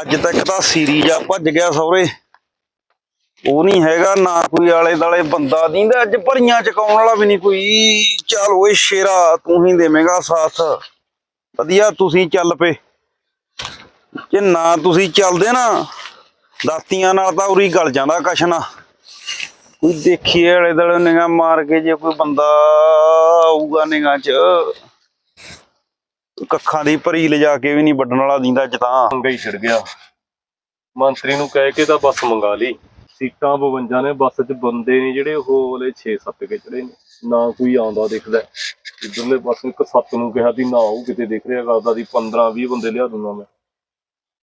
ਅੱਜ ਤੱਕ ਤਾਂ ਸੀਰੀ ਜਾ ਭੱਜ ਗਿਆ ਸੌਰੇ ਉਹ ਨਹੀਂ ਹੈਗਾ, ਨਾ ਕੋਈ ਆਲੇ ਦਾਲੇ ਬੰਦਾ ਦੀਂਦਾ। ਅੱਜ ਭਰੀਆਂ ਚਕਾਉਣ ਵਾਲਾ ਵੀ ਨਹੀਂ ਕੋਈ। ਚੱਲ ਓਏ ਸ਼ੇਰਾ, ਤੂੰ ਹੀ ਦੇਵੇਂਗਾ ਸਾਥ। ਵਧੀਆ, ਤੁਸੀਂ ਚੱਲ ਪਏ। ਜੇ ਨਾ ਤੁਸੀਂ ਚੱਲਦੇ ਨਾ, ਦਾਤੀਆਂ ਨਾਲ ਤਾਂ ਉਰੀ ਗਲ ਜਾਂਦਾ ਕਸ਼ਨਾ। ਕੋਈ ਦੇਖੀਏ ਆਲੇ ਦਾਲੇ ਨਿਗਾਹ ਮਾਰ ਕੇ, ਜੇ ਕੋਈ ਬੰਦਾ ਆਊਗਾ ਨਿਗਾਹ 'ਚ। ਕੱਖਾਂ ਦੀ ਭਰੀ ਲਿਜਾ ਕੇ ਵੀ ਨਹੀਂ ਵੱਢਣ ਵਾਲਾ ਦਿੰਦਾ ਅੱਜ ਤਾਂ। ਮੰਗਾ ਹੀ ਛਿੜ ਗਿਆ। ਮੰਤਰੀ ਨੂੰ ਕਹਿ ਕੇ ਤਾਂ ਬੱਸ ਮੰਗਾ ਲਈ। ਸੀਟਾਂ 52 ਨੇ ਬੱਸ 'ਚ ਬੰਦੇ ਨੇ ਜਿਹੜੇ ਉਹ ਵਾਲੇ 6-7 ਕੇ ਚੜੇ ਨੇ। ਨਾ ਕੋਈ ਆਉਂਦਾ ਦਿਖਦਾ। ਇਧਰਲੇ ਪਾਸੇ ਇੱਕ ਸੱਤ ਨੂੰ ਕਿਹਾ ਸੀ ਨਾ ਉਹ ਕਿਤੇ ਦਿਖ ਰਿਹਾ ਕਰਦਾ ਸੀ 15-20 ਬੰਦੇ ਲਿਆ ਦੂੰਗਾ ਮੈਂ।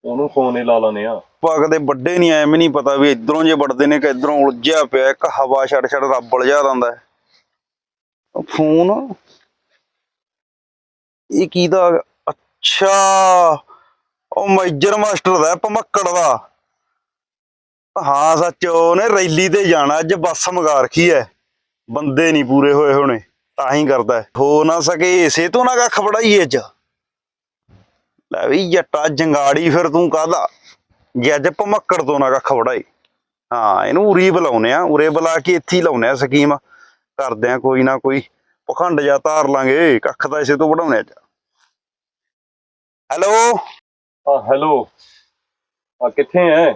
ਉਹਨੂੰ ਫੋਨ ਹੀ ਲਾ ਲਾਨੇ ਆ ਪਾ ਕਦੇ ਵੱਡੇ ਨਹੀਂ ਐਵੇਂ ਨਹੀਂ ਪਤਾ ਵੀ ਇਧਰੋਂ ਜੇ ਵੱਡਦੇ ਨੇ ਕਿ ਇਧਰੋਂ ਉਲਝਿਆ ਪਿਆ ਇੱਕ ਹਵਾ ਛੜ ਛੜ ਰੱਬ ਉਲਝਾ ਦਿੰਦਾ। ਫੋਨ ਇਹ ਕੀ ਆ ਅੱਛਾ। ਉਹ ਮੇਜਰ ਮਾਸਟਰ ਦਾ, ਭਮੱਕੜ ਦਾ। ਹਾਂ, ਸੱਚ, ਉਹਨੇ ਰੈਲੀ ਤੇ ਜਾਣਾ, ਅੱਜ ਬੱਸ ਮੰਗਾ ਰੱਖੀ ਐ। ਬੰਦੇ ਨਹੀਂ ਪੂਰੇ ਹੋਏ ਹੋਣੇ, ਤਾਂ ਹੀ ਕਰਦਾ ਹੋ ਨਾ ਸਕੇ, ਇਸੇ ਤੋਂ ਨਾ ਕੱਖ ਫੜਾਈਏ ਅੱਜ ਲੈ ਵੀ, ਜੱਟਾ, ਜੰਗਾੜੀ, ਫਿਰ ਤੂੰ ਕਾਹਦਾ? ਜੇ ਅੱਜ ਭਮੱਕੜ ਤੋਂ ਨਾ ਕੱਖ ਵੜਾਈ ਹਾਂ, ਇਹਨੂੰ ਉਰੀ ਬੁਲਾਉਨੇ ਆ, ਉਰੇ ਬੁਲਾ ਕੇ ਇੱਥੇ ਹੀ ਲਾਉਨੇ ਆ ਸਕੀਮ। ਕਰਦੇ ਆ ਕੋਈ ਨਾ ਕੋਈ। ਪਖੰਡ ਜਾ ਤਾਰ ਲਾਂਗੇ ਕੱਖ ਤਾਂ ਇਸੇ ਤੋਂ ਵੜਾਉਨੇ ਅੱਜ। ਹੈਲੋ? ਆ ਹੈਲੋ। ਆ ਕਿੱਥੇ ਐ?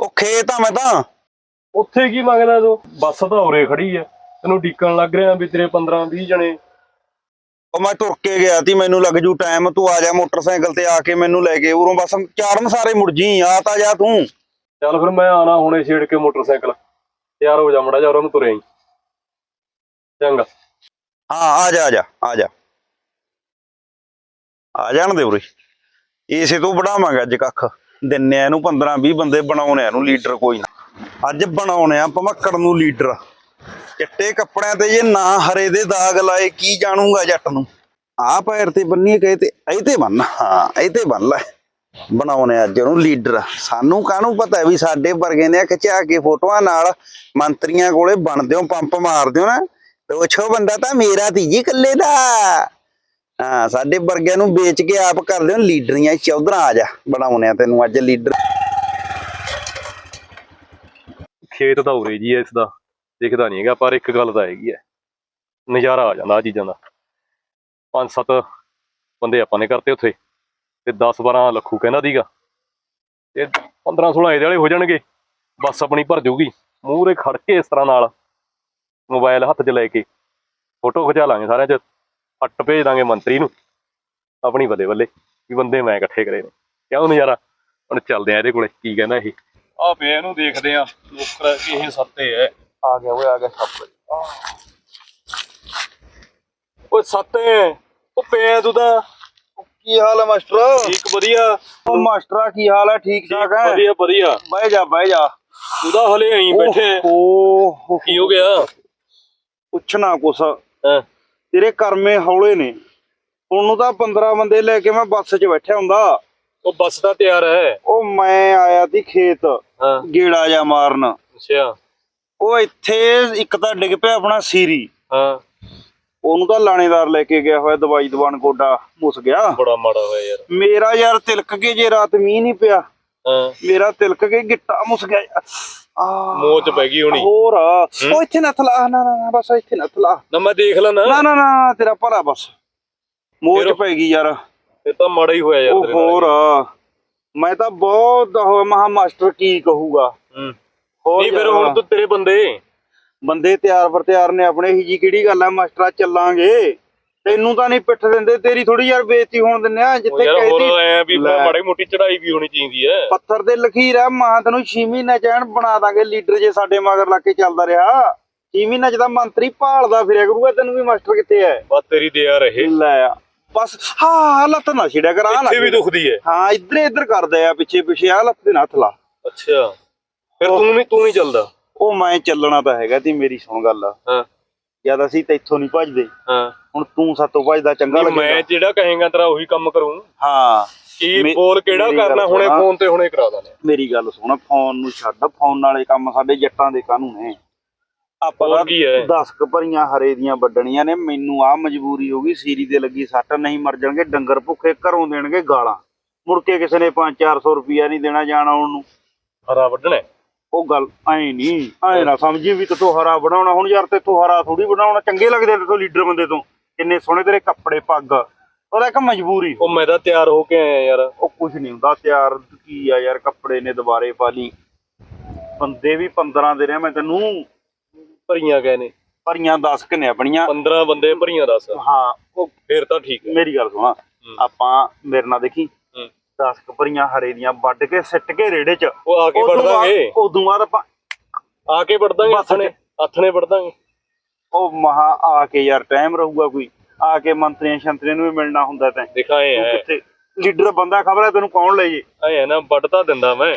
ਉਹ ਖੇਤ ਆ ਮੈਂ ਤਾਂ। ਉੱਥੇ ਕੀ ਮੰਗਦਾ ਤੂੰ? ਬੱਸ ਤਾਂ ਉਰੇ ਖੜੀ ਐ। ਤੈਨੂੰ ਡੀਕਣ ਲੱਗ ਰਿਹਾ ਵੀ ਤੇਰੇ 15-20 ਜਣੇ। ਉਹ ਮੈਂ ਤੁਰ ਕੇ ਗਿਆ ਸੀ ਮੈਨੂੰ ਲੱਗ ਜੂ ਟਾਈਮ ਤੂੰ ਆ ਜਾ ਮੋਟਰਸਾਈਕਲ ਤੇ ਆ ਕੇ ਮੈਨੂੰ ਲੈ ਕੇ ਉਰੋਂ ਬਸ। ਚਾਰਨ ਸਾਰੇ ਮੁੜ ਜੀ ਆ ਤਾਂ ਜਾ ਤੂੰ। ਚੱਲ ਫਿਰ ਮੈਂ ਆਣਾ ਹੁਣੇ ਛੇੜ ਕੇ ਮੋਟਰਸਾਈਕਲ। ਤਿਆਰ ਹੋ ਜਾ ਮੜਾ ਜਾ ਨੂੰ ਤੁਰੇ ਚੰਗਾ। ਹਾਂ, ਆ ਜਾ ਆ ਜਾ ਆ ਜਾ। ਆ ਜਾਣ ਦੇ ਉਰੇ। ਇਸੇ ਤੋਂ ਬਣਾਵਾਂਗੇ ਅੱਜ ਕੱਖ। ਦਿੰਨੇ ਆ ਇਹਨੂੰ 15 20 ਬੰਦੇ, ਬਣਾਉਣੇ ਆ ਇਹਨੂੰ ਲੀਡਰ ਕੋਈ ਨਾ। ਅੱਜ ਬਣਾਉਣੇ ਆ ਭਮੱਕੜ ਨੂੰ ਲੀਡਰ। ਚਿੱਟੇ ਕੱਪੜਿਆਂ ਤੇ ਜੇ ਨਾ ਹਰੇ ਦੇ ਦਾਗ ਲਾਏ, ਕੀ ਜਾਣੂਗਾ ਜੱਟ ਨੂੰ? ਆ ਪੈਰ ਤੇ ਬੰਨੀ ਕਹੇ ਤੇ, ਇਹ ਤੇ ਬੰਨ। ਹਾਂ, ਇਹ ਤੇ ਬੰਨ ਲੈ। ਬਣਾਉਣੇ ਆ ਅੱਜ ਉਹਨੂੰ ਲੀਡਰ। ਸਾਨੂੰ ਕਾਹਨੂੰ ਪਤਾ ਵੀ ਸਾਡੇ ਵਰਗੇ ਨੇ ਖਿਚਾ ਕੇ ਫੋਟੋਆਂ ਨਾਲ ਮੰਤਰੀਆਂ ਕੋਲੇ ਬਣਦੇ ਹੋ, ਪੰਪ ਮਾਰਦੇ ਹੋ ਨਾ। ਤੇ ਉਹ ਬੰਦਾ ਤਾਂ ਮੇਰਾ ਤੀ ਜੀ ਇਕੱਲੇ ਦਾ। ਹਾਂ, ਸਾਡੇ ਵਰਗਿਆਂ ਨੂੰ ਵੇਚ ਕੇ ਆਪ ਕਰਦੇ ਹੋ, ਲੀਡਰੀਆਂ ਚੌਧਰਾਂ ਆ ਜਾ ਬਣਾਉਣੇ ਆ ਤੈਨੂੰ ਅੱਜ ਲੀਡਰ। ਖੇਤ ਤਾਂ ਉਰੇ ਜੀ ਐ ਇਸ ਦਾ, ਦਿਖਦਾ ਨਹੀਂ ਹੈਗਾ, ਪਰ ਇੱਕ ਗੱਲ ਤਾਂ ਹੈਗੀ ਐ ਨਜ਼ਾਰਾ ਆ ਜਾਂਦਾ ਆ ਚੀਜ਼ਾਂ ਦਾ। ਪੰਜ ਸੱਤ ਬੰਦੇ ਆਪਾਂ ਨੇ ਕਰਤੇ ਉੱਥੇ, ਤੇ 10 12 ਲੱਖੂ ਕਹਿੰਦਾ ਦੀਗਾ ਤੇ 15 16 ਇਹਦੇ ਵਾਲੇ ਹੋ ਜਾਣਗੇ, ਬੱਸ ਆਪਣੀ ਭਰ ਜਾਊਗੀ ਮੂਹਰੇ ਖੜ ਕੇ ਇਸ ਤਰ੍ਹਾਂ ਨਾਲ। ਮੋਬਾਈਲ ਹੱਥ 'ਚ ਲੈ ਕੇ ਫੋਟੋ ਖਿਚਾ ਲਾਂਗੇ ਸਾਰਿਆਂ 'ਚ ਫੱਟ ਭੇਜ ਦਾਂਗੇ ਮੰਤਰੀ ਨੂੰ ਆਪਣੀ ਬੱਲੇ ਬੱਲੇ ਵੀ ਬੰਦੇ ਮੈਂ ਇਕੱਠੇ ਕਰੇ ਨੇ। ਕਿਉਂ ਨਜ਼ਾਰਾ? ਹੁਣ ਚੱਲਦੇ ਆ ਇਹਦੇ ਕੋਲੇ ਕੀ ਕਹਿੰਦਾ ਇਹ? ਆ ਪਿਆ ਇਹਨੂੰ ਦੇਖਦੇ ਆ ਲੋਕਰ ਇਹ ਸੱਤੇ ਐ ਆ ਗਿਆ ਓਏ ਆ ਗਿਆ ਸੱਪ ਓਏ ਸੱਤੇ ਉਹ ਪਿਆ ਤੂੰ ਤਾਂ ਕੀ ਹਾਲ ਹੈ ਮਾਸਟਰ? ਠੀਕ ਵਧੀਆ। ਉਹ ਮਾਸਟਰਾ ਕੀ ਹਾਲ ਹੈ ਠੀਕ ਠਾਕ ਹੈ ਵਧੀਆ ਵਧੀਆ। ਬਹਿ ਜਾ ਬਹਿ ਜਾ। ਤੂੰ ਤਾਂ ਹਲੇ ਐਂ ਬੈਠੇ। ਓਹ। ਕੀ ਹੋ ਗਿਆ? ਪੁੱਛਣਾ ਕੁਛ। ਤੇਰੇ ਕਰਮੇ ਹੌਲੇ ਨੇ। ਹੁਣ ਨੂੰ ਤਾਂ 15 ਬੰਦੇ ਲੈ ਕੇ ਮੈਂ ਬੱਸ 'ਚ ਬੈਠਿਆ ਹੁੰਦਾ। ਉਹ ਬੱਸ ਤਾਂ ਤਿਆਰ ਹੈ। ਉਹ ਮੈਂ ਆਇਆ ਸੀ ਖੇਤ ਗੇੜਾ ਜਾ ਮਾਰਨ। ਅੱਛਾ। ਉਹ ਇੱਥੇ ਇੱਕ ਤਾਂ ਡਿੱਗ ਪਿਆ ਆਪਣਾ ਸੀਰੀ। ਹਾਂ। ਉਹਨੂੰ ਤਾਂ ਲਾਣੇਦਾਰ ਲੈ ਕੇ ਗਿਆ ਹੋਇਆ ਦਵਾਈ ਦਵਾਨ ਗੋਡਾ ਮੁਸ ਗਿਆ। ਬੜਾ ਮਾੜਾ ਹੋਇਆ ਯਾਰ। ਮੇਰਾ ਯਾਰ ਤਿਲਕ ਕੇ ਜੇ ਰਾਤ ਮੀਂਹ ਨਹੀਂ ਪਿਆ। ਹਾਂ। ਮੇਰਾ ਤਿਲਕ ਕੇ ਗਿੱਟਾ ਮੁਸ ਗਿਆ ਆ। ਮੋਹ ਚ ਪੈ ਗਈ ਹੋਣੀ। ਹੋਰ ਉਹ ਇੱਥੇ ਨੱਥ ਲਾ ਨਾ ਨਾ ਨਾ ਬਸ ਇੱਥੇ ਨੱਥ ਲਾ ਨਾ ਮੈਂ ਦੇਖ ਲੈਣਾ ਨਾ। ਨਾ ਨਾ ਤੇਰਾ ਭਲਾ ਬਸ। ਮੋਚ ਫਿਰ- ਪੈ ਗਈ ਯਾਰ। ਇਹ ਤਾਂ ਮਾੜਾ ਹੀ ਹੋਇਆ ਯਾਰ ਤੇਰੇ ਨਾਲ। ਹੋਰ ਮੈਂ ਤਾਂ ਬਹੁਤ ਮਹਾ ਮਾਸਟਰ ਕੀ ਕਹੂਗਾ। ਨਹੀਂ ਫਿਰ ਹੁਣ ਤੂੰ ਤੇਰੇ ਬੰਦੇ। ਬੰਦੇ ਤਿਆਰ ਪਰ ਤਿਆਰ ਨੇ ਆਪਣੇ ਹੀ ਜੀ ਕਿਹੜੀ ਗੱਲ ਆ? ਮਾਸਟਰਾ ਚੱਲਾਂਗੇ। ਤੈਨੂੰ ਤਾਂ ਨਹੀਂ ਪਿੱਠ ਦਿੰਦੇ ਤੇਰੀ ਥੋੜੀ ਯਾਰ ਬੇਇੱਜ਼ਤੀ ਹੋਣ ਦਿੰਦੇ ਆ ਜਿੱਥੇ ਯਾਰ ਹੋਰ ਐ ਵੀ ਲੈ। ਮਾੜੀ ਮੋਟੀ ਚੜਾਈ ਵੀ ਹੋਣੀ ਚਾਹੀਦੀ ਐ। ਪੱਥਰ ਤੇ ਲਖੀਰ ਆ ਮਾਂ ਤੈਨੂੰ 6 ਮਹੀਨੇ ਚੈਨ ਬਣਾ ਦਾਂਗੇ ਲੀਡਰ ਜੇ ਸਾਡੇ ਮਗਰ ਲੱਗ ਕੇ ਚੱਲਦਾ ਰਿਹਾ। 6 ਮਹੀਨੇ ਚ ਤਾਂ ਮੰਤਰੀ ਭਾਲਦਾ ਫਿਰਿਆ ਕਰੂਗਾ ਤੈਨੂੰ ਵੀ ਮਾਸਟਰ ਕਿੱਥੇ ਐ? ਬਸ ਤੇਰੀ ਦਿਆ ਰਹੇ। ਲੈ ਆ। ਬਸ ਹਾਂ ਲੱਤ ਨਾ ਛਿੜਿਆ ਕਰ ਆ ਇੱਥੇ ਵੀ ਦੁਖਦੀ ਐ। ਹਾਂ ਇੱਧਰ ਇੱਧਰ ਕਰਦੇ ਆ ਪਿੱਛੇ ਪਿੱਛੇ ਆ ਲੱਤ ਦੇ ਨੱਥ ਲਾ। ਅੱਛਾ। ਫਿਰ ਤੂੰ ਨਹੀਂ ਤੂੰ ਨਹੀਂ ਚੱਲਦਾ। ਉਹ ਮੈਂ ਚੱਲਣਾ ਤਾਂ ਹੈਗਾ ਤੀ ਮੇਰੀ ਸੁਣ ਗੱਲ। ਹਾਂ। ਜਦ ਅਸੀਂ ਤੈਥੋਂ ਨਹੀਂ ਭੱਜਦੇ। ਹਾਂ। ਹੁਣ ਤੂੰ ਸਾਤੋਂ ਭੱਜਦਾ ਚੰਗਾ ਨਹੀਂ, ਮੈਂ ਜਿਹੜਾ ਕਹੇਗਾ ਤੇਰਾ ਉਹੀ ਕੰਮ ਕਰੂੰ। ਹਾਂ। ਕੀ ਬੋਲ ਕਿਹੜਾ ਕਰਨਾ? ਹੁਣੇ। ਫੋਨ ਤੇ ਹੁਣੇ ਕਰਾ ਦਾਂਗੇ ਮੇਰੀ ਗੱਲ ਸੁਣ ਫੋਨ ਨੂੰ ਛੱਡ। ਫੋਨ ਵਾਲੇ ਕੰਮ ਸਾਡੇ ਜੱਟਾਂ ਦੇ ਕਾਹਨੂੰ ਨੇ ਆਪਾਂ ਹੋਰ ਤਾਂ ਕੀ ਹੈ? 10 ਕ ਭਰੀਆਂ ਹਰੇ ਦੀਆਂ ਵੱਡਣੀਆਂ ਨੇ। ਮੈਨੂੰ ਆ ਮਜਬੂਰੀ ਹੋ ਗਈ ਸੀਰੀ ਤੇ ਲੱਗੀ ਸੱਟ। ਨਹੀਂ ਮਰ ਜਾਣਗੇ ਡੰਗਰ ਭੁੱਖੇ ਘਰੋਂ ਦੇਣਗੇ ਗਾਲਾਂ। ਮੁੜ ਕੇ ਕਿਸੇ ਨੇ 5-400 ਰੁਪਿਆ ਨਹੀਂ ਦੇਣਾ ਜਾਣਾ ਉਹਨੂੰ ਹਰਾ ਵੱਢਣਾ। ਉਹ ਗੱਲ ਐ ਨਹੀਂ ਐ ਨਾ ਸਮਝੀ ਵੀ ਤੂੰ ਹਰਾ ਬਣਾਉਣਾ। ਹੁਣ ਯਾਰ ਤੇਥੋਂ ਹਰਾ ਥੋੜੀ ਬਣਾਉਣਾ ਚੰਗੇ ਲੱਗਦੇ ਤੇਥੋਂ ਲੀਡਰ ਬੰਦੇ ਤੋਂ। ਕਿੰਨੇ ਸੋਹਣੇ ਤੇਰੇ ਕੱਪੜੇ ਪੱਗ। ਉਹਦਾ ਇੱਕ ਮਜਬੂਰੀ। ਉਹ ਮੈਂ ਤਾਂ ਤਿਆਰ ਹੋ ਕੇ ਆਇਆ ਯਾਰ। ਉਹ ਕੁਝ ਨਹੀਂ ਹੁੰਦਾ ਤਿਆਰ ਕੀ ਆ ਯਾਰ ਕੱਪੜੇ ਨੇ ਦੁਬਾਰੇ ਪਾ ਲਈ ਬੰਦੇ ਵੀ 15 ਦੇ ਰਿਹਾ ਮੈਂ ਤੈਨੂੰ ਭਰੀਆਂ ਗਏ ਨੇ। ਭਰੀਆਂ 10 ਕਿਨੇ ਆਪਣੀਆਂ? 15 ਬੰਦੇ ਭਰੀਆਂ ਦੱਸ। ਹਾਂ ਉਹ ਫੇਰ ਤਾਂ ਠੀਕ ਹੈ ਮੇਰੀ ਗੱਲ ਸੁਣਾ। ਆਪਾਂ ਮੇਰੇ ਨਾਲ ਦੇਖੀ। 10 ਭਰੀਆਂ ਹਰੇ ਦੀਆਂ ਵੱਢ ਕੇ ਸਿੱਟ ਕੇ ਰੇੜੇ 'ਚ। ਉਹ ਆ ਕੇ ਬਾਅਦ- ਦਾਂਗੇ। ਉਦੋਂ ਬਾਅਦ ਆਪਾਂ ਆ ਕੇ ਵੜ ਦਾਂਗੇ ਹੱਥ ਨੇ ਹੱਥ ਨੇ ਵੜ ਦਾਂਗੇ। ਉਹ ਮਹਾ ਆ ਕੇ ਯਾਰ ਟਾਈਮ ਰਹੂਗਾ ਕੋਈ। ਆ ਕੇ ਮੰਤਰੀਆਂ ਸ਼ੰਤਰੀਆਂ ਨੂੰ ਵੀ ਮਿਲਣਾ ਹੁੰਦਾ ਤੈਂ। ਦਿਖਾਏ ਐ ਕਿੱਥੇ ਲੀਡਰ ਬੰਦਾ ਖਬਰ ਹੈ ਤੈਨੂੰ ਕੌਣ ਲੈ ਜੇ? ਐ ਨਾ ਵੱਢ ਤਾਂ ਦਿੰਦਾ ਮੈਂ।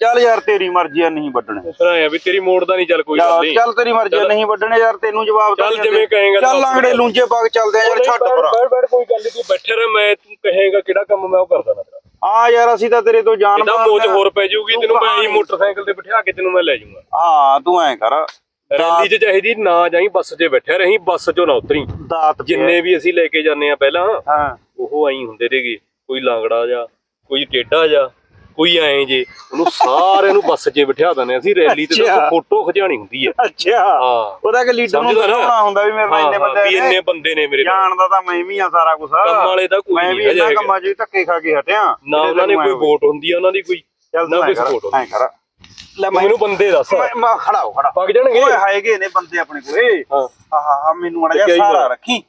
ਚੱਲ ਯਾਰ ਤੇਰੀ ਮਰਜ਼ੀ ਆ ਨਹੀਂ ਵੱਢਣੇ। ਫਿਰ ਐ ਵੀ ਤੇਰੀ ਮੋੜ ਦਾ ਨਹੀਂ ਚੱਲ ਕੋਈ ਗੱਲ ਚੱਲ ਨਹੀਂ। ਚੱਲ ਤੇਰੀ ਮਰਜ਼ੀ ਆ। ਨਹੀਂ ਵੱਢਣੇ ਯਾਰ ਤੈਨੂੰ ਜਵਾਬ ਚੱਲ ਜਿਵੇਂ। ਕਹੇਂਗਾ ਚੱਲ ਲਾਂਗੜੇ ਲੂੰਜੇ ਬਾਗ ਚੱਲਦੇ ਆ ਯਾਰ ਛੱਡ ਪਰਾਂ ਬੈਠ ਬੈਠ ਕੋਈ ਗੱਲ ਨਹੀਂ ਤੂੰ ਬੈਠੇ ਰਹਿ ਮੈਂ ਤੂੰ ਕਹੇਗਾ ਕਿਹੜਾ ਕੰਮ ਮੈਂ ਉਹ ਕਰਦਾ ਨਾ ਤੇਰਾ। ਆ ਯਾਰ ਅਸੀਂ ਤਾਂ ਤੇਰੇ ਤੋਂ ਜਾਣ ਇਹਦਾ ਮੋਚ। ਹੋਰ ਪੈ ਜਾਊਗੀ ਤੈਨੂੰ ਮੈਂ ਹੀ ਮੋਟਰਸਾਈਕਲ ਤੇ ਬਿਠਾ ਕੇ ਤੈਨੂੰ ਮੈਂ ਲੈ ਜਾਊਂਗਾ। ਹਾਂ ਤੂੰ ਐ ਕਰ। ਰੈਲੀ 'ਚ ਚਾਹੀਦੀ ਨਾ ਜਾਈ ਬੱਸ 'ਚ ਬੈਠਿਆ ਰਹੀਂ ਬੱਸ 'ਚੋਂ ਨਾ ਉਤਰੀ। ਦਾਤ ਜਿੰਨੇ ਵੀ ਅਸੀਂ ਲੈ ਕੇ ਜਾਂਦੇ ਆ ਪਹਿਲਾਂ ਹਾਂ। ਉਹ ਆਈ ਹੁੰਦੇ ਨੇਗੇ। ਕੋਈ ਲਾਂਗੜਾ ਜਾ ਕੋਈ ਟੇਡਾ ਜਾ। ਕੋਈ ਐਂ ਜੇ ਉਹਨੂੰ ਸਾਰਿਆਂ ਨੂੰ ਬੱਸ 'ਚ ਬਿਠਾ ਦਿੰਦੇ ਅਸੀਂ ਰੈਲੀ ਤੇ। ਤਾਂ ਫੋਟੋ ਖਿਚਾਣੀ ਹੁੰਦੀ ਹੈ। ਅੱਛਾ। ਹਾਂ। ਉਹਦਾ ਕਿ ਲੀਡਰ ਨੂੰ? ਦਿਖਾਉਣਾ ਹੁੰਦਾ ਵੀ ਮੇਰੇ ਨਾਲ ਇੰਨੇ ਬੰਦੇ ਵੀ ਨੇ। ਇੰਨੇ ਬੰਦੇ ਨੇ ਮੇਰੇ ਜਾਣਦਾ ਤਾਂ ਮੈਂ ਵੀ ਆ ਸਾਰਾ ਕੁਝ ਕੰਮ ਵਾਲੇ ਤਾਂ ਕੋਈ ਮੈਂ ਨਹੀਂ ਵੀ ਇਹਨਾਂ ਹੈਗੇ। ਕੰਮਾਂ 'ਚ ਹੀ ਧੱਕੇ ਖਾ ਕੇ ਹਟਿਆ। ਨਾ ਉਹਨਾਂ ਨੇ ਕੋਈ ਵੋਟ ਹੁੰਦੀ ਆ ਉਹਨਾਂ ਦੀ ਕੋਈ ਨਾ ਕੋਈ ਕਰ support ਐਂ ਕਰ। ਲੈ ਮੈਂ ਮੈਨੂੰ ਬੰਦੇ ਦੱਸ। ਮੈਂ- ਮੈਂ ਖੜਾ ਹੋ ਖੜਾ ਪੱਕ ਜਾਣਗੇ? ਓਏ ਹੈਗੇ ਨੇ ਬੰਦੇ ਆਪਣੇ ਕੋਲੇ। ਹਾਂ। ਆਹਾ ਮੈਨੂੰ ਮੜਾ ਸਾਰਾ? ਰੱਖੀ।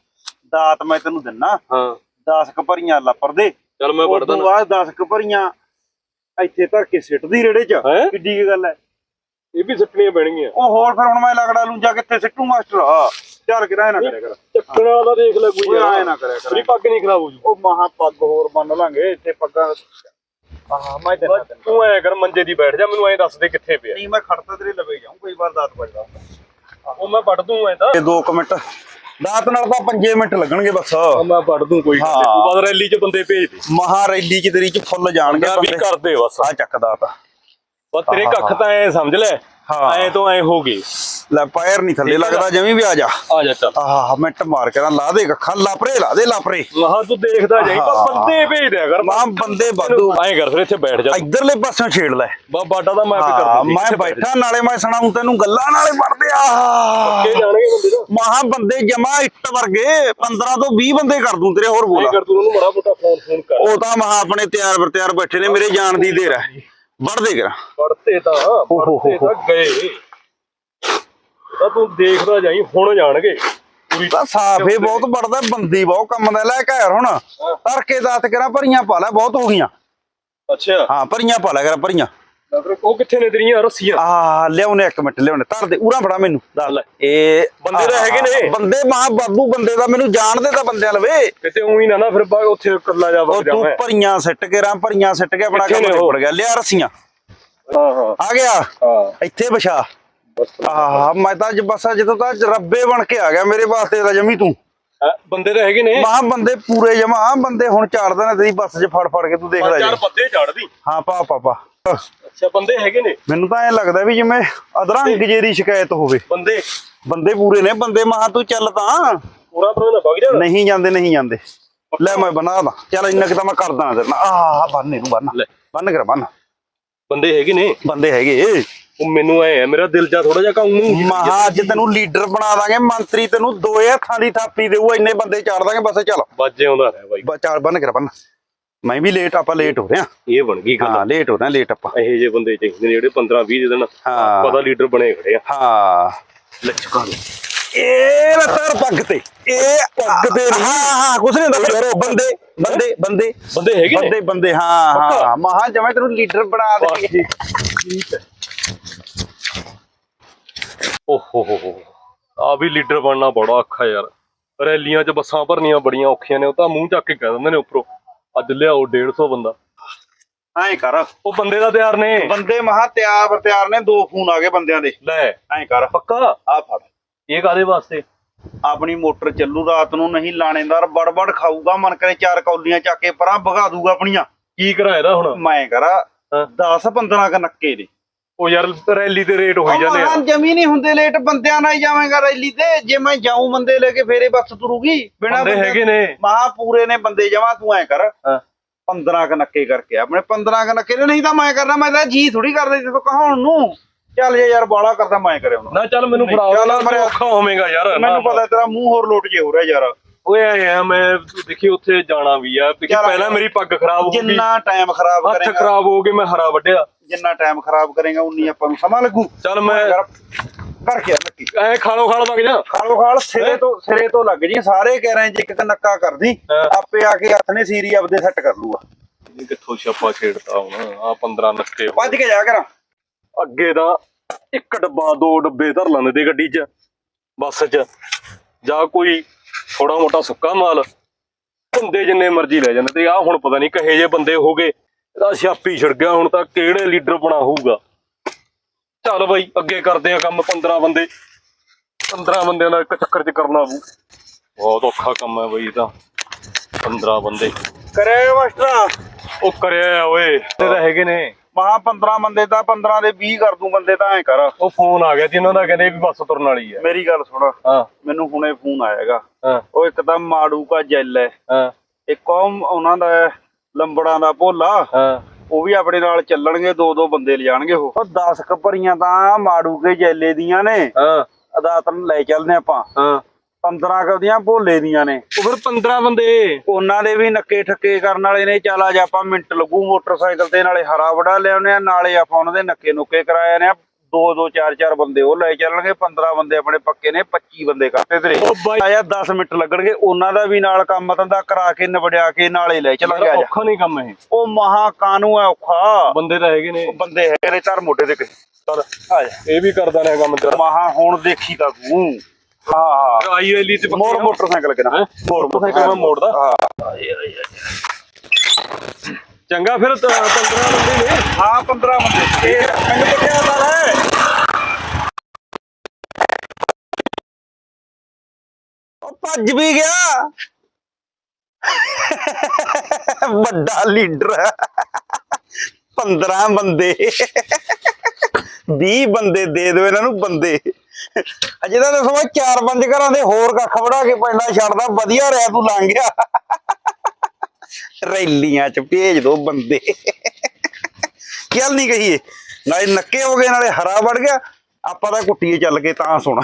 ਦਾਤ ਮੈਂ ਤੈਨੂੰ ਦਿੰਨਾ। ਹਾਂ। 10 ਕ ਭਰੀਆਂ ਲੱਪਰ ਦੇ। ਚੱਲ ਮੈਂ ਵੜਦਾ ਬਾਅਦ 10 ਕ ਭਰੀਆਂ ਇੱਥੇ ਧਰ ਕੇ ਸਿੱਟਦੀ ਰੇੜੇ 'ਚ ਹੈਂ? ਕਿੱਡੀ ਕੀ ਗੱਲ ਹੈ। ਇਹ ਵੀ ਸਿੱਟਣੀਆਂ ਪੈਣਗੀਆਂ। ਉਹ ਹੋਰ ਫਿਰ ਹੁਣ ਮੈਂ ਲਗੜਾ ਲੂੰਜਾ ਕਿੱਥੇ ਸਿੱਟੂ ਮਾਸਟਰ? ਆ ਚੱਲ ਕੇ ਨਾ ਕਰਿਆ ਕਰ। ਚੱਕਣਾ ਦਾ ਦੇਖ ਲੈ ਕੋਈ। ਐਂ ਨਾ ਕਰਿਆ ਕਰ। ਤੇਰੀ ਪੱਗ ਨਹੀਂ ਖਰਾਬ ਹੋ ਜੂ ਉਹ ਮਹਾ ਪੱਗ ਹੋਰ ਬੰਨ ਲਾਂਗੇ ਇੱਥੇ ਪੱਗਾਂ ਆਹ ਮੈਂ ਤੈਨੂੰ ਤੂੰ ਐ ਕਰ ਮੰਜੇ ਦੀ ਬੈਠ ਜਾ ਮੈਨੂੰ ਐ ਦੱਸ ਦੇ ਕਿੱਥੇ ਪਿਆ। ਨਹੀਂ ਮੈਂ ਖੜਤਾ ਤੇਰੇ ਲਵੇ ਜਾਉਂ ਕੋਈ ਵਾਰ ਦਾਤ ਵੱਜਦਾ ਉਹ ਮੈਂ ਪੜ ਦੂੰ ਐ ਤਾਂ। ਇਹ 2 ਮਿੰਟ। ਦਾਤ ਨਾਲ ਤਾਂ 5 ਮਿੰਟ ਲੱਗਣਗੇ ਬਸ। ਮੈਂ ਪੜ ਦੂੰ ਕੋਈ। ਹਾਂ। ਤੂੰ ਬਾਅਦ ਰੈਲੀ 'ਚ ਬੰਦੇ ਭੇਜ ਦੇ। ਮਹਾ ਰੈਲੀ ਚ ਤੇਰੀ ਚ ਫੁੱਲ ਜਾਣਗੇ ਵੀ ਕਰਦੇ ਬਸ। ਆ ਚੱਕ ਦਾਤ ਬਸ ਤੇਰੇ ਕੱਖ ਤਾਂ ਐ ਸਮਝ ਲੈ। ਹਾਂ। ਐ ਤੋਂ ਐ ਹੋ ਗਏ ਲੈ ਪੈਰ ਨਹੀਂ ਥੱਲੇ ਲੱਗਦਾ ਜਮੀ ਵੀ ਆ ਜਾ। ਆ ਜਾ ਚੱਲ। ਆਹ ਮਿੰਟ ਮਾਰ ਕੇ ਨਾ ਲਾ ਦੇ ਕੱਖਾਂ ਲਾਪਰੇ ਲਾ ਦੇ ਲਾਪਰੇ। ਮਹਾ ਤੂੰ ਦੇਖਦਾ ਜਾਈ ਹਾਂ। ਬੰਦੇ ਭੇਜ ਦਿਆ ਕਰ। ਮਾਂ ਬੰਦੇ ਵਾਧੂ। ਐ ਕਰ ਫਿਰ ਇੱਥੇ ਬੈਠ ਜਾ। ਇਧਰਲੇ ਪਾਸੋਂ ਛੇੜ ਲੈ। ਬਾ ਬਾਟਾ ਦਾ ਮੈਂ ਕਰ ਹਾਂ ਦੂੰਗੀ ਮੈਂ ਬੈਠਾ ਨਾਲੇ ਮੈਂ ਸੁਣਾਉਂ ਤੈਨੂੰ ਗੱਲਾਂ ਨਾਲੇ ਪੜਦੇ ਆ ਕੇ ਜਾਣਗੇ ਬੰਦੇ ਨਾ ਮਹਾ ਬੰਦੇ ਜਮਾ ਇੱਟ ਵਰਗੇ 15 ਤੋਂ 20 ਬੰਦੇ ਕਰ ਦੂੰ ਤੇਰੇ ਹੋਰ ਬੋਲਾ। ਕਰ ਤੂੰ ਉਹਨੂੰ ਮੜਾ ਮੋਟਾ ਫੋਨ ਫੋਨ ਕਰ। ਉਹ ਤਾਂ ਮਹਾ ਆਪਣੇ ਤਿਆਰ ਬਰ ਤਿਆਰ ਬੈਠੇ ਨੇ ਮੇਰੇ ਜਾਣ ਦੀ ਦੇਰ ਹੈ। ਵੜਦੇ ਕਰਾਂ ਪੜਤੇ ਤਾਂ ਹੋ। ਤਾਂ ਗਏ। ਤਾਂ ਤੂੰ ਦੇਖਦਾ ਜਾਈ ਹੁਣ ਜਾਣਗੇ। ਪੂਰੀ ਤਾਂ ਸਾਫੇ ਬਹੁਤ ਵੜਦਾ ਬੰਦੀ ਬਹੁਤ ਕੰਮ ਦਾ ਲੈ ਘਰ ਹੁਣ। ਧਰਕੇ ਦਾਤ ਕਰਾਂ ਭਰੀਆਂ ਪਾ ਲੈ ਬਹੁਤ ਹੋ ਗਈਆਂ। ਅੱਛਾ। ਹਾਂ ਭਰੀਆਂ ਪਾ ਲੈ ਕਰਾਂ ਭਰੀਆਂ। ਉਹ ਕਿੱਥੇ ਨੇ ਤੇਰੀਆਂ ਰੱਸੀਆਂ? ਆ ਲਿਆਉਨੇ ਇੱਕ ਮਿੰਟ ਲਿਆਉਨੇ ਧਰ ਦੇ ਉਰਾ ਫੜਾ ਮੈਨੂੰ। ਦੱਸ ਲੈ। ਇਹ ਬੰਦੇ ਤਾਂ ਹੈਗੇ ਨੇ। ਬੰਦੇ ਮਹਾ ਬਾਬੂ ਬੰਦੇ ਦਾ ਮੈਨੂੰ ਜਾਣਦੇ ਤਾਂ ਬੰਦਿਆਂ ਲਵੇ। ਕਿਤੇ ਉਹੀ ਨਾ ਨਾ ਫਿਰ ਬਾ ਉੱਥੇ ਇਕੱਲਾ ਜਾ ਵਗ ਤੂੰ ਭਰੀਆਂ ਸਿੱਟ ਕੇ ਰਾਂ ਭਰੀਆਂ ਸਿੱਟ ਕੇ ਆਪਣਾ ਕੰਮ? ਨਿਬੜ ਗਿਆ। ਲਿਆ ਰੱਸੀਆਂ। ਹਾਂ ਹਾਂ। ਆ ਗਿਆ? ਹਾਂ। ਇੱਥੇ ਵਿਛਾ ਬਸ ਆਹ ਮੈਂ ਤਾਂ ਅੱਜ ਬਸ ਅੱਜ ਤੋਂ ਰੱਬੇ ਬਣ ਕੇ ਆ ਗਿਆ ਮੇਰੇ ਵਾਸਤੇ ਤਾਂ। ਜਮੀ ਤੂੰ ਬੰਦੇ ਤਾਂ ਹੈਗੇ ਨੇ। ਮਹਾ ਬੰਦੇ ਪੂਰੇ ਜਮਾ। ਬੰਦੇ ਹੁਣ ਚਾੜਦੇ ਨੇ ਤੇਰੀ ਬੱਸ 'ਚ ਫੜ ਫੜ ਕੇ ਤੂੰ ਦੇਖਦਾ ਪੰਜ ਚਾਰ ਬੰਦੇ ਚੜਦੀ। ਹਾਂ ਪਾ ਪਾ ਪਾ। ਅੱਛਾ ਬੰਦੇ ਹੈਗੇ ਨੇ? ਮੈਨੂੰ ਤਾਂ ਐ ਲੱਗਦਾ ਵੀ ਜਿਵੇਂ ਅਧਰੰਗ ਜੇਰੀ ਸ਼ਿਕਾਇਤ ਹੋਵੇ। ਬੰਦੇ? ਬੰਦੇ ਪੂਰੇ ਨੇ ਬੰਦੇ ਮਹਾ ਤੂੰ ਚੱਲ ਤਾਂ। ਪੂਰਾ ਤਰ੍ਹਾਂ ਨਾ ਵਗ ਜਾ ਨਹੀਂ ਜਾਂਦੇ ਨਹੀਂ ਜਾਂਦੇ। ਲੈ ਮੈਂ ਬਣਾ ਦਾਂ। ਚੱਲ ਇੰਨਾ ਕਿ ਤਾਂ ਮੈਂ ਕਰਦਾ ਤੇਰੇ ਨਾਲ। ਆਹ ਬੰਨ ਇਹਨੂੰ ਬੰਨ। ਬੰਨ ਕਰ ਬੰਨ। ਬੰਦੇ ਹੈਗੇ ਨੇ? ਬੰਦੇ ਹੈਗੇ। ਉਹ ਮੈਨੂੰ ਐ ਮੇਰਾ ਦਿਲ ਜਾ ਥੋੜਾ ਜਿਹਾ ਕਾਉਂ ਨੂੰ ਮਹਾ ਅੱਜ ਤੈਨੂੰ ਲੀਡਰ ਬਣਾ ਦਾਂਗੇ ਮੰਤਰੀ ਤੈਨੂੰ ਦੋਏ ਹੱਥਾਂ ਦੀ ਥਾਪੀ ਦੇਊ ਇੰਨੇ ਬੰਦੇ ਚਾੜ ਦਾਂਗੇ ਬਸ ਚੱਲ। ਬਾਜੇ ਆਉਂਦਾ ਰਹਿ ਬਾਈ। ਚੱਲ ਬੰਨ ਕਰ ਬੰਨ। ਮੈਂ ਵੀ ਲੇਟ ਆਪਾਂ ਲੇਟ ਹੋ ਰਹੇ ਹਾਂ। ਇਹ ਬਣ ਗਈ ਗੱਲ। ਹਾਂ ਲੇਟ ਹੋ ਰਹੇ ਹਾਂ ਲੇਟ ਆਪਾਂ। ਇਹੋ ਜਿਹੇ ਬੰਦੇ ਚਾਹੀਦੇ ਨੇ ਜਿਹੜੇ 15 20 ਦੇ ਦੇਣ ਹਾਂ। ਪਤਾ ਲੀਡਰ ਬਣੇ ਖੜੇ ਆ। ਹਾਂ। ਲੱਚਕਾ ਨੂੰ ਇਹ ਰਤਰ ਪੱਗ ਤੇ। ਇਹ ਪੱਗ ਤੇ ਨਹੀਂ। ਹਾਂ ਹਾਂ ਕੁਛ ਨਹੀਂ ਹੁੰਦਾ ਫਿਰ ਬੰਦੇ ਬੰਦੇ ਬੰਦੇ। ਬੰਦੇ ਹੈਗੇ ਬੰਦੇ ਬੰਦੇ ਹਾਂ? ਹਾਂ। ਮਹਾ ਜਮੇ ਤੈਨੂੰ ਲੀਡਰ ਬਣਾ ਦੇ। ਓਹੋ ਹੋ ਹੋ ਆ ਵੀ ਲੀਡਰ ਬਣਨਾ ਬੜਾ ਔਖਾ ਯਾਰ। ਰੈਲੀਆਂ 'ਚ ਬੱਸਾਂ ਭਰਨੀਆਂ ਬੜੀਆਂ ਔਖੀਆਂ ਨੇ ਉਹ ਤਾਂ ਮੂੰਹ ਚੱਕ ਕੇ ਕਹਿ ਦਿੰਦੇ ਨੇ ਉੱਪਰੋਂ। ਅੱਜ ਲਿਆਓ 150 ਬੰਦਾ। ਐਂ ਕਰ। ਉਹ ਬੰਦੇ ਦਾ ਤਿਆਰ ਨੇ। ਬੰਦੇ ਮਹਾ ਤਿਆਰ ਬਰ ਤਿਆਰ ਨੇ ਦੋ ਫੋਨ ਆ ਗਏ ਬੰਦਿਆਂ ਦੇ। ਲੈ। ਐਂ ਕਰ। ਪੱਕਾ? ਆ ਫੜ। ਇਹ ਕਾਦੇ ਵਾਸਤੇ? ਆਪਣੀ ਮੋਟਰ ਚੱਲੂ ਰਾਤ ਨੂੰ ਨਹੀਂ ਲਾਣੇਦਾਰ ਬੜਬੜ ਖਾਊਗਾ ਮਨ ਕਰੇ ਚਾਰ ਕੌਲੀਆਂ ਚੱਕ ਕੇ ਪਰਾਂ ਭਗਾ ਦੂਗਾ ਆਪਣੀਆਂ। ਕੀ ਕਰਾਇਆ ਇਹਦਾ ਹੁਣ? ਮੈਂ ਕਰਾ ਹਾਂ। 10 15 ਕ ਨੱਕੇ ਦੇ ਉਹ ਯਾਰ ਰੈਲੀ ਤੇ ਰੇਟ ਹੋਈ ਜਾਂਦੇ ਆ। ਜਮੀ ਨਹੀਂ ਹੁੰਦੇ ਲੇਟ ਬੰਦਿਆਂ ਨਾਲ ਹੀ ਜਾਵਾਂਗਾ ਰੈਲੀ ਤੇ। ਜੇ ਮੈਂ ਜਾਉਂ ਬੰਦੇ ਲੈ ਕੇ ਫੇਰੇ ਬੱਸ ਤੁਰੂਗੀ। ਬਿਨਾ ਬੰਦੇ ਹੈਗੇ ਨੇ। ਮਹਾ ਪੂਰੇ ਨੇ ਬੰਦੇ ਜਮਾ ਤੂੰ ਐ ਕਰ। ਹਾਂ। 15 ਕ ਨੱਕੇ ਕਰਕੇ ਆਪਣੇ 15 ਕ ਨੱਕੇ ਨਹੀਂ ਤਾਂ ਮੈਂ ਕਰਨਾ ਮੈਂ ਤਾਂ ਜੀ ਥੋੜੀ ਕਰਦਾ ਤੇ ਤੂੰ ਕਹਾਉਣ ਨੂੰ। ਚੱਲ ਜੇ ਯਾਰ ਬਾਲਾ ਕਰਦਾ ਮੈਂ ਕਰਿਆ ਹੁਣ ਨਾ ਚੱਲ ਮੈਨੂੰ ਫੜਾ। ਔਖਾ ਹੋਵੇਂਗਾ ਯਾਰ। ਮੈਨੂੰ ਪਤਾ ਤੇਰਾ ਮੂੰਹ ਹੋਰ ਲੋਟ ਜੇ ਹੋ ਰਿਹਾ ਯਾਰ। ਓਏ ਆਏ ਆ ਮੈਂ ਦੇਖੀ ਉੱਥੇ ਜਾਣਾ ਵੀ ਆ ਕਿ ਪਹਿਲਾਂ ਮੇਰੀ ਪੱਗ ਖਰਾਬ ਹੋ ਗਈ। ਜਿੰਨਾ ਟਾਈਮ ਖਰਾਬ ਹੱਥ ਕਰੇਗਾ। ਖਰਾਬ ਹੋ ਗਏ ਮੈਂ ਹਰਾ ਵੱਢਿਆ। ਜਿੰਨਾ ਟਾਈਮ ਖਰਾਬ ਕਰੇਗਾ ਉਨੀ ਆਪਾਂ ਨੂੰ ਸਮਾਂ ਲੱਗੂ। ਚੱਲ ਮੈਂ ਕਰਕੇ ਨੱਕੀ? ਐ ਖਾਲੋ ਖਾਲ ਵਗ ਜਾ। ਖਾਲੋ ਖਾਲ ਸਿਰੇ ਤੋਂ ਸਿਰੇ ਤੋਂ ਲੱਗ ਜੀ ਸਾਰੇ ਕਹਿ ਰਹੇ ਜੀ ਇੱਕ ਨੱਕਾ ਕਰਦੀ ਹਾਂ। ਆਪੇ ਆ ਕੇ ਹੱਥ ਨੇ ਸੀਰੀ ਆਪਦੇ ਸੈੱਟ ਕਰ ਲੂਗਾ। ਇਹ ਕਿੱਥੋਂ ਛਾਪਾ ਛੇੜਤਾ ਹੁਣ? ਆ 15 ਨੱਕੇ ਹੋ ਭੱਜ ਕੇ ਜਾ ਕਰਾਂ। ਅੱਗੇ ਦਾ ਇੱਕ ਡੱਬਾ ਦੋ ਡੱਬੇ ਧਰ ਲੈਂਦੇ ਤੇ ਗੱਡੀ 'ਚ ਬੱਸ 'ਚ। ਜਾਂ ਕੋਈ ਥੋੜਾ ਮੋਟਾ ਸੁੱਕਾ ਮਾਲ। ਬੰਦੇ ਜਿੰਨੇ ਮਰਜ਼ੀ ਲੈ ਜਾਂਦੇ ਤੇ ਆ ਹੁਣ ਪਤਾ ਨਹੀਂ ਕਹੇ ਜੇ ਬੰਦੇ ਹੋ ਗਏ। ਇਹਦਾ ਛਾਪੀ ਛਿੜ ਗਿਆ ਹੁਣ ਤਾਂ ਕਿਹੜੇ ਲੀਡਰ ਬਣਾ ਹੋਊਗਾ। ਚੱਲ ਬਾਈ ਅੱਗੇ ਕਰਦੇ ਆ ਕੰਮ 15 ਬੰਦੇ। 15 ਬੰਦਿਆਂ ਦਾ ਇੱਕ ਚੱਕਰ 'ਚ ਕਰਨਾ ਪਊ। ਬਹੁਤ ਔਖਾ ਕੰਮ ਹੈ ਬਈ ਇਹ ਤਾਂ। 15 ਬੰਦੇ। ਕਰਿਆ ਮਾਸਟਰਾ? ਉਹ ਕਰਿਆ ਓਏ। ਤੇ ਤਾਂ ਹੈਗੇ ਨੇ। ਮਹਾ 15 ਬੰਦੇ ਤਾਂ 15 ਦੇ 20 ਕਰ ਦੂੰ ਬੰਦੇ ਤਾਂ ਐ ਕਰ। ਉਹ ਫੋਨ ਆ ਗਿਆ ਸੀ ਇਹਨਾਂ ਦਾ ਕਹਿੰਦੇ ਵੀ ਬੱਸ ਤੁਰਨ ਵਾਲੀ ਹੈ ਮੇਰੀ ਗੱਲ ਸੁਣ। ਹਾਂ। ਮੈਨੂੰ ਹੁਣੇ ਫੋਨ ਹਾਂ। ਉਹ ਇੱਕ ਤਾਂ ਮਾੜੂ ਕਾ ਜੈਲ ਹੈ। ਹਾਂ। ਇੱਕ ਉਹ ਉਹਨਾਂ ਦਾ ਲੰਬੜਾਂ ਦਾ ਭੋਲਾ। ਹਾਂ। ਉਹ ਵੀ ਆਪਣੇ ਨਾਲ ਚੱਲਣਗੇ ਦੋ ਦੋ ਬੰਦੇ ਲਿਜਾਣਗੇ ਉਹ। ਉਹ 10 ਕਪਰੀਆਂ ਤਾਂ ਮਾੜੂ ਕੇ ਜੈਲੇ ਦੀਆਂ ਨੇ। ਹਾਂ। ਅਦਾਤਨ ਲੈ ਚੱਲਦੇ ਆਪਾਂ। ਹਾਂ। 15 ਕੁ ਦੀਆਂ ਭੋਲੇ ਦੀਆਂ ਨੇ। ਉਹ ਫਿਰ 15 ਬੰਦੇ। ਉਹਨਾਂ ਦੇ ਵੀ ਨੱਕੇ ਠੱਕੇ ਕਰਨ ਵਾਲੇ ਨੇ। ਚੱਲ ਅੱਜ ਆਪਾਂ ਮਿੰਟ ਲੱਗੂ ਮੋਟਰਸਾਈਕਲ ਤੇ ਨਾਲੇ ਹਰਾ ਵੜਾ ਲਿਆਉਨੇ ਆ ਨਾਲੇ ਆਪਾਂ ਉਹਨਾਂ ਦੇ ਨੱਕੇ ਨੁੱਕੇ ਕਰਾਏ ਨੇ। ਦੋ ਦੋ ਚਾਰ ਚਾਰ ਬੰਦੇ ਉਹ ਲੈ ਚੱਲਣਗੇ। 15 ਬੰਦੇ ਆਪਣੇ ਪੱਕੇ ਨੇ 25 ਬੰਦੇ ਕਰਤੇ ਤੇਰੇ। ਉਹ ਬਾਈ ਆਇਆ 10 ਮਿੰਟ ਲੱਗਣਗੇ। ਉਹਨਾਂ ਦਾ ਵੀ ਨਾਲ ਕੰਮ ਧੰਦਾ ਕਰਾ ਕੇ ਨਿਬੜਿਆ ਕੇ ਨਾਲੇ ਲੈ ਚਲਾਂਗੇ ਅੱਜ ਔਖਾ ਨਹੀਂ ਕੰਮ ਇਹ। ਉਹ ਮਹਾ ਕਾਨੂੰ ਹੈ ਔਖਾ। ਬੰਦੇ ਤਾਂ ਹੈਗੇ ਨੇ। ਬੰਦੇ ਹੈਗੇ ਨੇ ਧਰ ਮੋਢੇ ਤੇ ਚੱਲ ਆ ਜਾ। ਇਹ ਵੀ ਕਰਦਾ ਨੇ ਕੰਮ ਤੇਰਾ। ਮਹਾ ਹੁਣ ਦੇਖੀ ਤਾਂ ਤੂੰ। ਹਾਂ ਹਾਂ। ਆਈਐਲਈ ਤੇ ਮੋੜ ਮੋਟਰਸਾਈਕਲ ਕਿਨਾ ਹੈਂ? ਮੋੜ ਮੋਟਰਸਾਈਕਲ ਮੈਂ ਮੋੜਦਾ। ਹਾਂ। ਚੰਗਾ ਫਿਰ ਤਾਂ 15 ਬੰਦੇ ਨੇ। ਹਾਂ 15 ਬੰਦੇ। ਇਹ ਮੈਨੂੰ ਕਿੱਥੇ ਆਦਾ ਹੈ? ਉਹ ਭੱਜ ਵੀ ਗਿਆ। ਵੱਡਾ ਲੀਡਰ। 15 ਬੰਦੇ। 20 ਬੰਦੇ ਦੇ ਦਿਓ ਇਹਨਾਂ ਨੂੰ ਬੰਦੇ। ਅਜੇ ਤਾਂ ਦੱਸੋ ਚਾਰ ਪੰਜ ਘਰਾਂ ਦੇ ਹੋਰ ਕੱਖ ਵੜਾ ਕੇ ਪੈਂਦਾ ਛੱਡਦਾ, ਵਧੀਆ ਰਿਹਾ ਤੂੰ ਲੰਘ ਗਿਆ। ਰੈਲੀਆਂ ਚ ਭੇਜ ਦੋ ਬੰਦੇ। ਚੱਲ ਨਹੀਂ ਕਹੀਏ। ਨਾਲੇ ਨੱਕੇ ਹੋ ਗਏ, ਨਾਲੇ ਹਰਾ ਵੜ ਗਿਆ। ਆਪਾਂ ਤਾਂ ਕੁੱਟੀਏ ਚੱਲ ਕੇ ਤਾਂ ਸੁਣ।